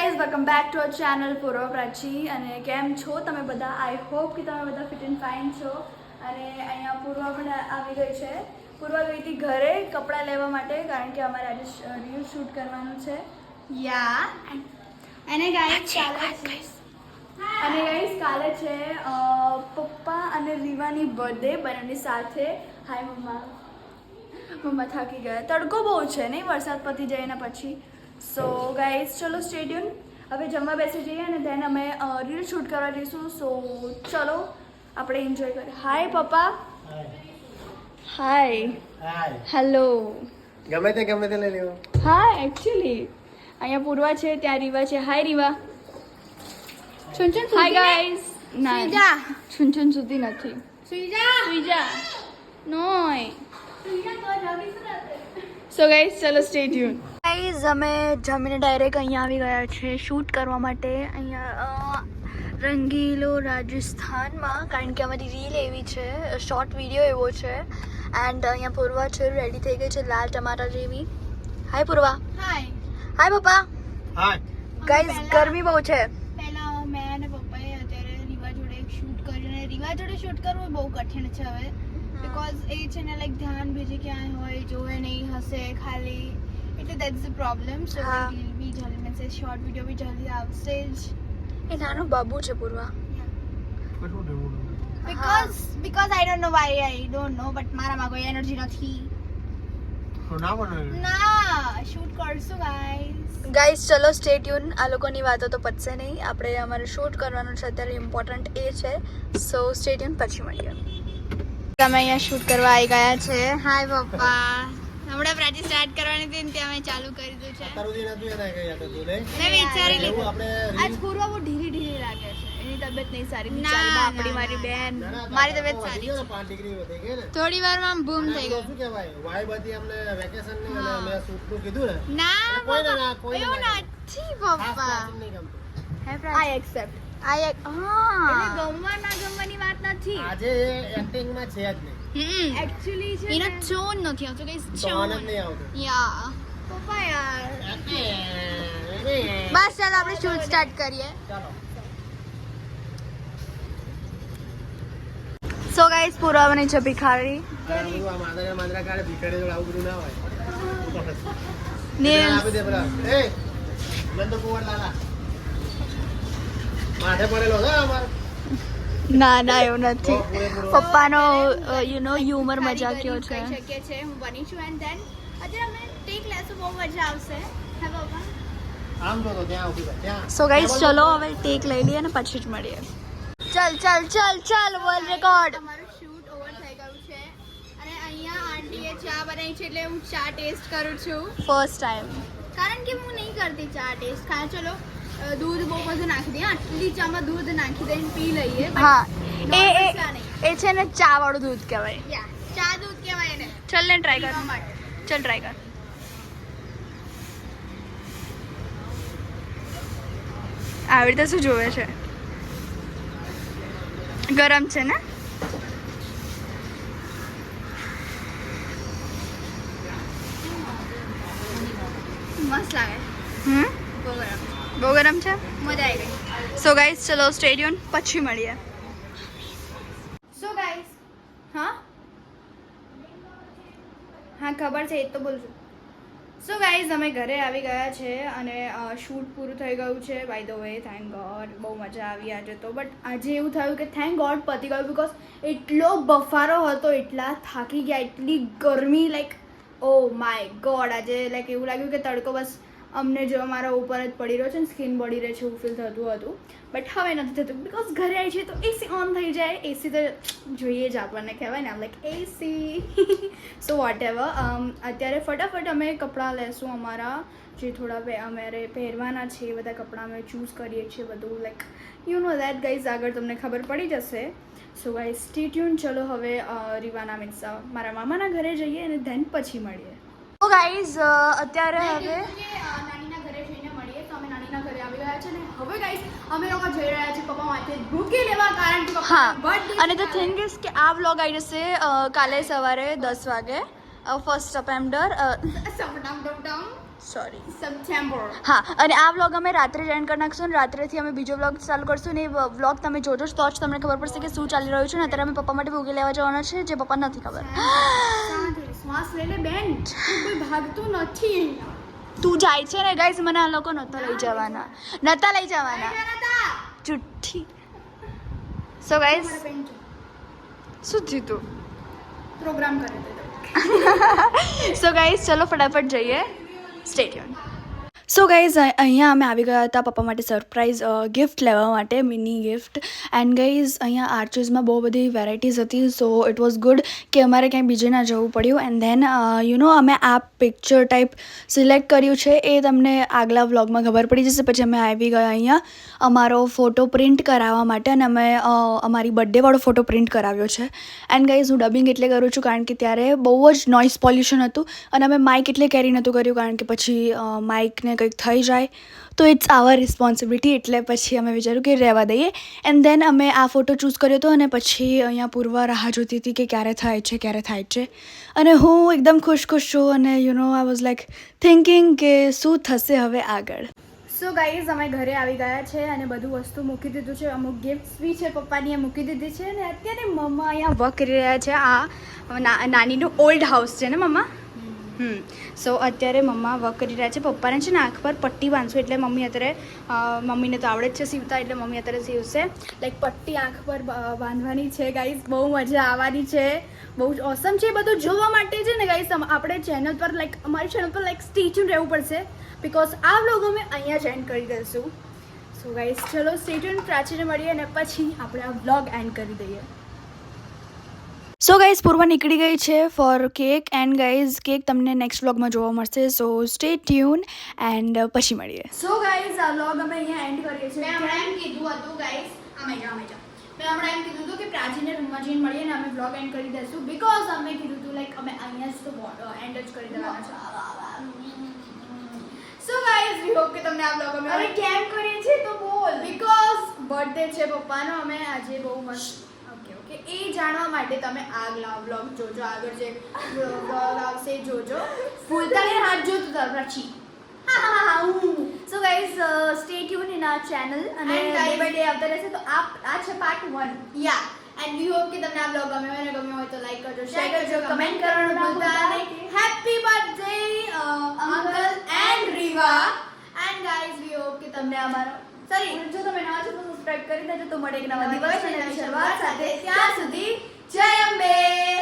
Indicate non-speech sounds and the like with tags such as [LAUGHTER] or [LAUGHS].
Guys welcome back to our channel Purva Prachi અને કેમ છો તમે બધા? આઈ હોપ કે તમે બધા ફિટ એન્ડ ફાઇન છો. અને અહીંયા પૂર્વ પણ આવી ગઈ છે. પૂર્વ ગઈ હતી ઘરે કપડાં લેવા માટે કારણ કે અમારે આજે રીલ શૂટ કરવાનું છે. યા અને ગાઈઝ કાલે છે અને ગાઈઝ કાલે છે પપ્પા અને રીવાની બર્થડે બંનેની સાથે. હાય મમ્મા મમ્મા થાકી ગયા. તડકો બહુ છે નહીં? વરસાદ પતી જાય એના પછી. સો ગાઈઝ ચલો સ્ટેડિયમ હવે જમવા બેસી જઈએ અને ધેન અમે રીલ શૂટ કરવા જઈશું. સો ચલો આપણે એન્જોય કરીએ. હાય પપ્પા. હાય હેલો ગમે તે ગમે તે લઈ લેવો. હા એકચ્યુઅલી અહીંયા પૂર્વા છે ત્યાં રીવા છે. હાય રીવા. છુન છુન હાય ગાઈઝ ના? સુઈ જા. છુન છુન સુધી નથી. સુઈજા. જા સુઈ જા નોય સો ગાઈઝ ચલો સ્ટે ટ્યુન ગાઈઝ અમે જમીને ડાયરેક્ટ અહીંયા આવી ગયા છે શૂટ કરવા માટે. અહીંયા રંગીલો રાજસ્થાનમાં કારણ કે અમારી રીલ એવી છે શોર્ટ વીડિયો એવો છે. એન્ડ અહીંયા પૂર્વા છે રેડી થઈ ગઈ છે લાલ ટમાટા જેવી. હાય પૂર્વા. હાય હાય પપ્પા. હાય ગાઈઝ ગરમી બહુ છે. પહેલા મેં અને પપ્પાએ અત્યારે રીવા જોડે શૂટ કર્યું અને રીવા જોડે શૂટ કરવું બહુ કઠિન છે હવે. બીકોઝ એ છે ને લાઈક ધ્યાન બીજે ક્યાંય હોય જોવે નહીં હશે ખાલી. એટલે દેટ્સ ધ પ્રોબ્લેમ સો હા. રીલ બી જલ્દી મીન્સ શોર્ટ વીડિયો બી જલ્દી આવશે જ એ નાનો બાબુ છે Purva because because I don't know why I don't know but મારામાં કોઈ એનર્જી નથી ના બનાવ્યું ના શૂટ કરશું ગાઈસ ગાઈઝ ચલો સ્ટે ટ્યુન આ લોકોની વાતો તો પતશે નહીં આપણે અમારે શૂટ કરવાનું છે અત્યારે ઇમ્પોર્ટન્ટ એ છે સો સ્ટે ટ્યુન પછી મળીએ તમે અહીંયા શૂટ કરવા આવી ગયા છે હાય પપ્પા હમણાં પ્રાચી સ્ટાર્ટ કરવાની હતી ને ત્યાં અમે ચાલુ કરી દીધું છે. તારું જે નતું એના કઈ હતું નહીં? મેં વિચારી લીધું આપણે આજ પૂર્વ બહુ ઢીલી ઢીલી લાગે છે. એની તબિયત નહીં સારી. ના, બિચારી ના, બાપડી મારી બેન. ના, ના, મારી તબિયત સારી છે. 5 ડિગ્રી વધી ગઈ ને. થોડી વારમાં બૂમ અને થઈ તો ગયું શું કહેવાય? વાય બધી અમને વેકેશન ને અને. અમે શૂટનું કીધું ને. ના કોઈ ના, કોઈને ના નથી પપ્પા હે નહીં આઈ એક્સેપ્ટ આ એક હા. એટલે ગમવા ના ગમવાની વાત નથી. આજે એક્ટિંગમાં છે જ નહીં. હમ. એકચ્યુઅલી છે એનો ટોન નથી આવતો ગાઈસ ટોન નહીં આવતો. યા પપ્પા યાર. બસ ચાલો આપણે શૂટ સ્ટાર્ટ કરીએ. ચાલો. સો ગાઈસ પૂરા બની છે ભિખારી. ના હોય. આપી દે બરા એ બંધ કુંવર લાલા માથે પડેલો છે અમાર ના ના એવું નથી. પપ્પાનો યુ નો હ્યુમર મજાક્યો છે? હું બની છું એન્ડ ધેન અત્યારે અમે ટેક લેશું બહુ મજા આવશે. હે પપ્પા આમ જો તો ત્યાં ઊભી રહે, ત્યાં. સો ગાઈસ ચલો હવે ટેક લઈ લઈએ અને પછી જ મળીએ. ચલ ચલ ચલ ચલ વર્લ્ડ રેકોર્ડ અમારું શૂટ ઓવર થઈ ગયું છે. અને અહીંયા આંટીએ ચા બનાવી છે એટલે હું ચા ટેસ્ટ કરું છું. ફર્સ્ટ ટાઈમ કારણ કે હું નહીં કરતી ચા ટેસ્ટ ખા ચલો દૂધ બહુ બધું નાખી દઈએ. આટલી ચામાં દૂધ નાખી દઈને પી લઈએ હા એ એ એ છે ને ચા વાળું દૂધ કહેવાય. ચા દૂધ કહેવાય એને. ચલ ને ટ્રાય કર. ચલ ટ્રાય કર. આવી રીતે શું જોવે છે? ગરમ છે ને? મસ્ત લાગે. હમ? બહુ ગરમ. બહુ ગરમ છે? મજા આવી ગઈ. સો ગાઈસ ચલો સ્ટેડિયમ પછી મળીએ. સો ગાઈસ હા? હા ખબર છે એ તો બોલું છું. સો ગાઈઝ અમે ઘરે આવી ગયા છે અને શૂટ પૂરું થઈ ગયું છે. By the way thank god બહુ મજા આવી આજે તો. બટ આજે એવું થયું કે થેન્ક ગોડ પતી ગયું બિકોઝ એટલો બફારો હતો એટલા થાકી ગયા એટલી ગરમી લાઈક ઓ માય ગોડ આજે લાઈક એવું લાગ્યું કે તડકો બસ અમને જો મારા ઉપર જ પડી રહ્યો છે ને, સ્કિન બળી રહે છે એવું ફીલ થતું હતું. બટ હવે નથી થતું બિકોઝ ઘરે આવી છે તો એસી ઓન થઈ જાય. એસી તો જોઈએ જ આપણને કહેવાય ને like AC so whatever અત્યારે ફટાફટ અમે કપડાં લેશું અમારા. જે થોડા અમારે પહેરવાના છે, એ બધા કપડાં અમે ચૂઝ કરીએ છીએ બધું like you know that guys આગળ તમને ખબર પડી જશે. સો ગાઈઝ સ્ટે ટ્યુન ચલો હવે રીવાના મીન્સ મારા મામાના ઘરે જઈએ અને ધેન પછી મળીએ. તો ગાઈઝ અત્યારે હવે નાનીના ઘરે જઈને મળીએ તો અમે નાનીના ઘરે આવી ગયા છે ને હવે ગાઈઝ અમે લોકો જઈ રહ્યા છીએ પપ્પા માટે ભૂકી લેવા કારણ કે હા અને ધ થિંગ ઇઝ કે આ વ્લોગ આવી જશે કાલે સવારે દસ વાગે ફર્સ્ટ સપ્ટેમ્બર ડમ સોરી સપ્ટેમ્બર હા અને આ વ્લોગ અમે રાત્રે એન્ડ કરી નાખશું અને રાત્રેથી અમે બીજો વ્લોગ ચાલુ કરશું ને એ વ્લોગ તમે જોજો તો જ તમને ખબર પડશે કે શું ચાલી રહ્યું છે ને અત્યારે અમે પપ્પા માટે ભૂગી લેવા જવાના છે જે પપ્પા નથી ખબર. શ્વાસ લઈને બેન. કોઈ ભાગતું નથી તું જાય છે ને ગાઈસ મને આ લોકો નહોતા લઈ જવાના. નહોતા લઈ જવાના. ચુઠ્ઠી સો ગાઈસ શું થયું તું? પ્રોગ્રામ કરે સો ગાઈઝ [LAUGHS] ચલો ફટાફટ જઈએ. સ્ટેડિયમ સો ગાઈઝ અહીંયા અમે આવી ગયા હતા પપ્પા માટે સરપ્રાઈઝ ગિફ્ટ લેવા માટે મિની ગિફ્ટ એન્ડ ગાઈઝ અહીંયા આર્ચીસમાં બહુ બધી વેરાયટીઝ હતી સો ઇટ વોઝ ગુડ કે અમારે ક્યાંય બીજે ના જવું પડ્યું. એન્ડ ધેન યુ નો અમે આ પિક્ચર ટાઈપ સિલેક્ટ કર્યું છે, એ તમને આગલા વ્લોગમાં ખબર પડી જશે. પછી અમે આવી ગયા અહીંયા અમારો ફોટો પ્રિન્ટ કરાવવા માટે અને અમે અમારી બર્થડેવાળો ફોટો પ્રિન્ટ કરાવ્યો છે. એન્ડ ગાઈઝ હું ડબિંગ એટલે કરું છું કારણ કે ત્યારે બહુ જ નોઇઝ પોલ્યુશન હતું અને અમે માઇક એટલે કેરી નહોતું કર્યું કારણ કે પછી માઇકને કંઈક થઈ જાય, તો ઇટ્સ આવર રિસ્પોન્સિબિલિટી એટલે પછી અમે વિચાર્યું કે રહેવા દઈએ. એન્ડ દેન અમે આ ફોટો ચૂઝ કર્યો હતો અને પછી અહીંયા પૂર્વ રાહ જોતી હતી કે ક્યારે થાય છે, ક્યારે થાય છે. અને હું એકદમ ખુશ ખુશ છું અને you know I was like thinking કે શું થશે હવે આગળ. સો ગાઈઝ અમે ઘરે આવી ગયા છે અને બધું વસ્તુ મૂકી દીધું છે. અમુક ગિફ્ટ્સ બી છે પપ્પાની મૂકી દીધી છે. અને અત્યારે મમ્મા અહીંયા વર્ક કરી રહ્યા છે. આ નાનીનો ઓલ્ડ હાઉસ છે ને મમ્મા? સો અત્યારે મમ્મા વર્ક કરી રહ્યા છે. પપ્પાને છે ને આંખ પર પટ્ટી બાંધશું એટલે મમ્મી અત્યારે મમ્મીને તો આવડે જ છે સીવતા, એટલે મમ્મી અત્યારે સીવશે. લાઈક પટ્ટી આંખ પર બાંધવાની છે ગાઈઝ બહુ મજા આવવાની છે. બહુ જ ઓસમ છે. બધું જોવા માટે છે ને ગાઈઝ આપણે ચેનલ પર લાઈક અમારી ચેનલ પર લાઈક સ્ટીચ્યુ રહેવું પડશે. બિકોઝ આ વ્લોગ અમે અહીંયા જ કરી દઈશું. સો ગાઈઝ ચલો સ્ટેચ્યુ પ્રાચીને મળીએ અને પછી આપણે આ વ્લોગ એન્ડ કરી દઈએ. સો ગાઈઝ પૂર્વ નીકળી ગઈ છે for cake and guys cake તમને નેક્સ્ટ વ્લોગમાં જોવા મળશે. સો સ્ટે ટ્યુન એન્ડ પછી મળીએ. સો ગાઈઝ આ વ્લોગ અમે અહીંયા એન્ડ કરીએ છીએ. મેં હમણાં એમ કીધું હતું ગાઈઝ અમે જાઓ અમે જાઓ મેં હમણાં એમ કીધું હતું કે પ્રાચીને રૂમમાં જઈને મળીએ ને અમે વ્લોગ એન્ડ કરી દઈશું બિકોઝ અમે કીધું હતું લાઈક અમે અહીંયા જ તો એન્ડ જ કરી દેવાના છે. સો ગાઈઝ વી હોપ કે તમને આ વ્લોગ અમે કેમ કરીએ છીએ? તો બોલ. બિકોઝ બર્થડે છે પપ્પાનો અમે આજે બહુ મસ્ત ઓકે ઓકે એ જાણવા માટે તમે આગલા વ્લોગ જોજો આગળ જે વ્લોગ આવશે એ જોજો. ભૂલતા નહીં હાથ જોતું તાર પછી. So guys stay tune in our channel અને And ડે guys- બાય ડે આવતા રહેશે તો આ આ છે પાર્ટ વન યા એન્ડ વી હોપ કે તમને આ બ્લોગ ગમ્યો હોય ને ગમ્યો હોય તો લાઈક કરજો શેર Like કરજો કરજો, કમેન્ટ comment કરવાનું કરવાનું ભૂલતા ભૂલતા નહીં. Happy birthday uncle and Riva. And guys we hope કે તમને અમારો સોરી જો તમે નવા છો તો સબસ્ક્રાઇબ કરી દેજો. તો મળે એક નવા દિવસ અને શરૂઆત સાથે. ત્યાં સુધી જય અંબે.